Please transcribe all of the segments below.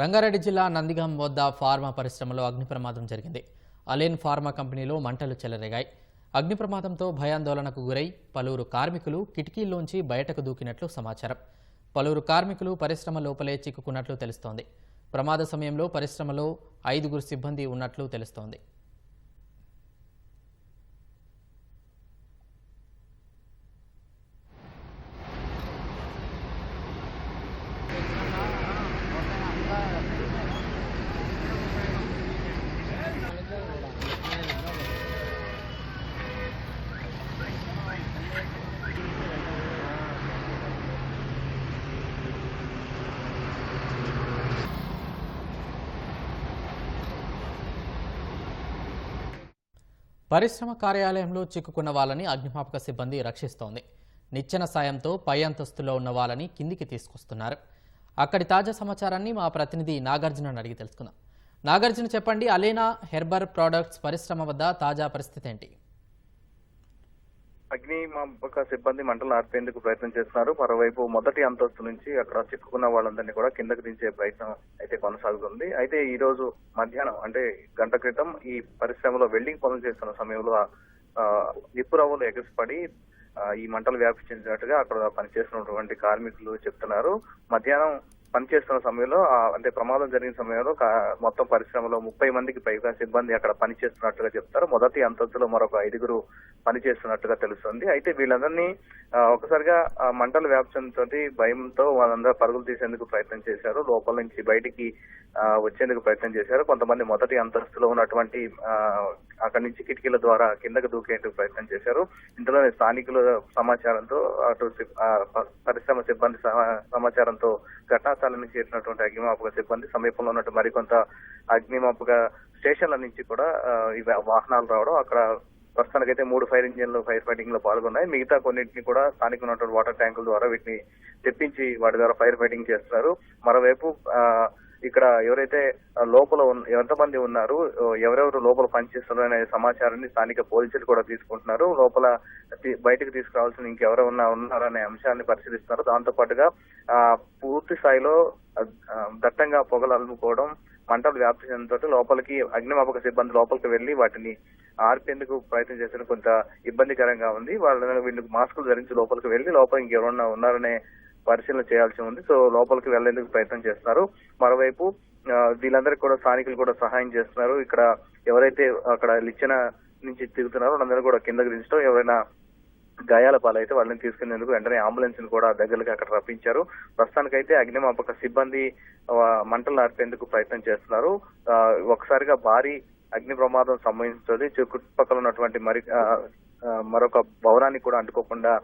రంగారెడ్డి జిల్లా నందిగాం వద్ద ఫార్మా పరిశ్రమలో అగ్ని ప్రమాదం జరిగింది. అలేన్ ఫార్మా కంపెనీలో మంటలు చెలరేగాయి. అగ్ని ప్రమాదంతో భయాందోళనకు గురై పలువురు కార్మికులు కిటికీల్లోంచి బయటకు దూకినట్లు సమాచారం. పలువురు కార్మికులు పరిశ్రమ లోపలే చిక్కుకున్నట్లు తెలుస్తోంది. ప్రమాద సమయంలో పరిశ్రమలో ఐదుగురు సిబ్బంది ఉన్నట్లు తెలుస్తోంది. పరిశ్రమ కార్యాలయంలో చిక్కుకున్న వాళ్ళని అగ్నిమాపక సిబ్బంది రక్షిస్తోంది. నిచ్చెన సాయంతో పై అంతస్తులో ఉన్న వాళ్ళని కిందికి తీసుకొస్తున్నారు. అక్కడి తాజా సమాచారాన్ని మా ప్రతినిధి నాగార్జున అడిగి తెలుసుకుందాం. నాగార్జున చెప్పండి అలేనా హెర్బర్ ప్రోడక్ట్స్ పరిశ్రమ వద్ద తాజా పరిస్థితి ఏంటి? అగ్నిమాపక సిబ్బంది మంటలు ఆర్పేందుకు ప్రయత్నం చేస్తున్నారు. మరోవైపు మొదటి అంతస్తు నుంచి అక్కడ చిక్కుకున్న వాళ్ళందరినీ కూడా కిందకు దించే ప్రయత్నం అయితే కొనసాగుతుంది. అయితే ఈ రోజు మధ్యాహ్నం అంటే గంట క్రితం ఈ పరిశ్రమలో వెల్డింగ్ పనులు చేస్తున్న సమయంలో ఆ, నిప్పు రవ్వలు ఎగసిపడి ఈ మంటలు వ్యాపించినట్టుగా అక్కడ పనిచేస్తున్నటువంటి కార్మికులు చెప్తున్నారు. మధ్యాహ్నం పనిచేస్తున్న సమయంలో అంటే ప్రమాదం జరిగిన సమయంలో కా- మొత్తం పరిశ్రమలో ముప్పై మందికి పైగా సిబ్బంది అక్కడ పనిచేస్తున్నట్టుగా చెప్తారు. మొదటి అంతస్తులో మరొక ఐదుగురు పనిచేస్తున్నట్టుగా తెలుస్తుంది. అయితే వీళ్ళందరినీ ఒకసారిగా మంటలు వ్యాపించడంతో భయంతో వాళ్ళందరూ పరుగులు తీసేందుకు ప్రయత్నం చేశారు. లోపల నుంచి బయటికి వచ్చేందుకు ప్రయత్నం చేశారు. కొంతమంది మొదటి అంతస్తులో ఉన్నటువంటి అక్కడి నుంచి కిటికీల ద్వారా కిందకు దూకేందుకు ప్రయత్నం చేశారు. ఇందులోనే స్థానికుల సమాచారంతో అటు పరిశ్రమ సిబ్బంది సమాచారంతో ఘటనాస్థలం నుంచి చేరినటువంటి అగ్నిమాపక సిబ్బంది సమీపంలో ఉన్నట్టు మరికొంత అగ్నిమాపక స్టేషన్ల నుంచి కూడా వాహనాలు రావడం అక్కడ ప్రస్తుతానికైతే మూడు ఫైర్ ఇంజిన్లు ఫైర్ ఫైటింగ్లో పాల్గొన్నాయి. మిగతా కొన్నింటిని కూడా స్థానిక ఉన్నటువంటి వాటర్ ట్యాంకుల ద్వారా వీటిని తెప్పించి వాటి ద్వారా ఫైర్ ఫైటింగ్ చేస్తున్నారు మరోవైపు ఆ, ఇక్కడ ఎవరైతే లోపల ఎంతమంది ఉన్నారు ఎవరెవరు లోపల పనిచేస్తున్నారు అనే సమాచారాన్ని స్థానిక పోలీసులు కూడా తీసుకుంటున్నారు. లోపల బయటకు తీసుకురావాల్సిన ఇంకెవరైనా ఉన్నారనే అంశాన్ని పరిశీలిస్తున్నారు. దాంతో పాటుగా ఆ, పూర్తి స్థాయిలో దట్టంగా పొగలు అలుముకోవడం మంటలు వ్యాప్తి చెందడంతో లోపలికి అగ్నిమాపక సిబ్బంది లోపలికి వెళ్ళి వాటిని ఆర్పేందుకు ప్రయత్నం చేసిన కొంత ఇబ్బందికరంగా ఉంది. వాళ్ళ వీళ్ళకి మాస్కులు ధరించి లోపలికి వెళ్ళి లోపల ఇంకెవరన్నా ఉన్నారనే పరిశీలన చేయాల్సి ఉంది. సో లోపలికి వెళ్ళేందుకు ప్రయత్నం చేస్తున్నారు మరోవైపు వీళ్ళందరికీ కూడా స్థానికులు కూడా సహాయం చేస్తున్నారు. ఇక్కడ ఎవరైతే అక్కడ లిచ్చిన నుంచి తిరుగుతున్నారో వాళ్ళందరూ కూడా కిందకు దించడం ఎవరైనా గాయాల పాలైతే వాళ్ళని తీసుకునేందుకు వెంటనే అంబులెన్స్ని కూడా దగ్గరగా అక్కడ రప్పించారు. ప్రస్తుతానికైతే అగ్నిమాపక సిబ్బంది మంటలు ఆర్పేందుకు ప్రయత్నం చేస్తున్నారు. ఒకసారిగా భారీ అగ్ని ప్రమాదం సంభవించుతుంది చుట్టుపక్కల ఉన్నటువంటి మరి మరొక భవనానికి కూడా అంటుకోకుండా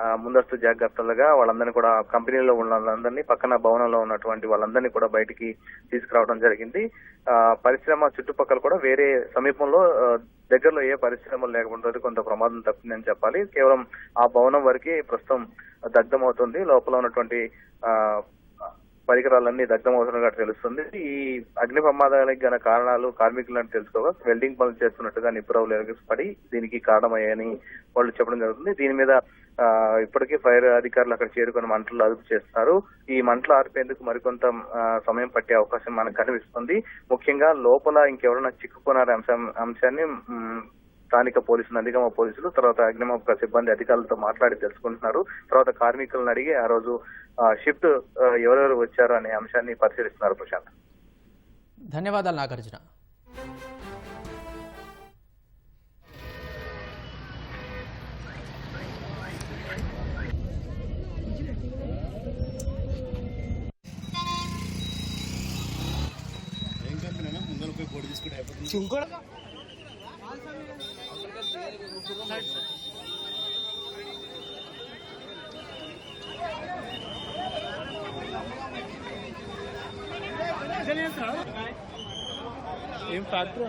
ముందస్తు జాగ్రత్తలుగా వాళ్ళందరినీ కూడా కంపెనీలో ఉన్న వాళ్ళందరినీ పక్కన భవనంలో ఉన్నటువంటి వాళ్ళందరినీ కూడా బయటికి తీసుకురావడం జరిగింది. ఆ, పరిశ్రమ చుట్టుపక్కల కూడా వేరే సమీపంలో దగ్గరలో ఏ పరిశ్రమలు లేకుండా కొంత ప్రమాదం తప్పిందని చెప్పాలి. కేవలం ఆ భవనం వరకే ప్రస్తుతం దగ్ధమవుతుంది. లోపల ఉన్నటువంటి ఆ పరికరాలన్నీ దగ్ధమవుతున్నట్టు తెలుస్తుంది. ఈ అగ్ని ప్రమాదాలకు గల కారణాలు కార్మికులను తెలుసుకోగా వెల్డింగ్ పనులు చేస్తున్నట్టుగా నిపురవులు పడి దీనికి కారణమయ్యాయని వాళ్ళు చెప్పడం జరుగుతుంది. దీని మీద ఇప్పటికే ఫైర్ అధికారులు అక్కడ చేరుకొని మంటలు అదుపు చేస్తున్నారు ఈ మంటలు ఆర్పేందుకు మరికొంత సమయం పట్టే అవకాశం మనకు కనిపిస్తుంది. ముఖ్యంగా లోపల ఇంకెవరైనా చిక్కుకున్నారనే అంశం అంశాన్ని స్థానిక పోలీసులు నందిగామ పోలీసులు తర్వాత అగ్నిమాపక సిబ్బంది అధికారులతో మాట్లాడి తెలుసుకుంటున్నారు. తర్వాత కార్మికులను అడిగి ఆ రోజు షిఫ్ట్ ఎవరెవరు వచ్చారు అనే అంశాన్ని పరిశీలిస్తున్నారు ప్రశాంత్. ధన్యవాదాలు నాగార్జున. అయిపోతుంది ఏం ఫ్యాక్టరీ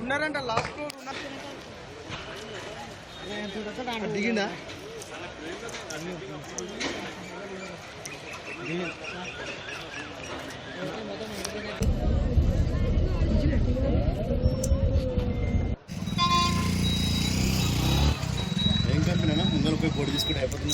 ఉన్నారంట లాస్ట్ దిగిందా చెప్పినా? ముందర పోయి పొడి తీసుకుంటే అయిపోతుంది.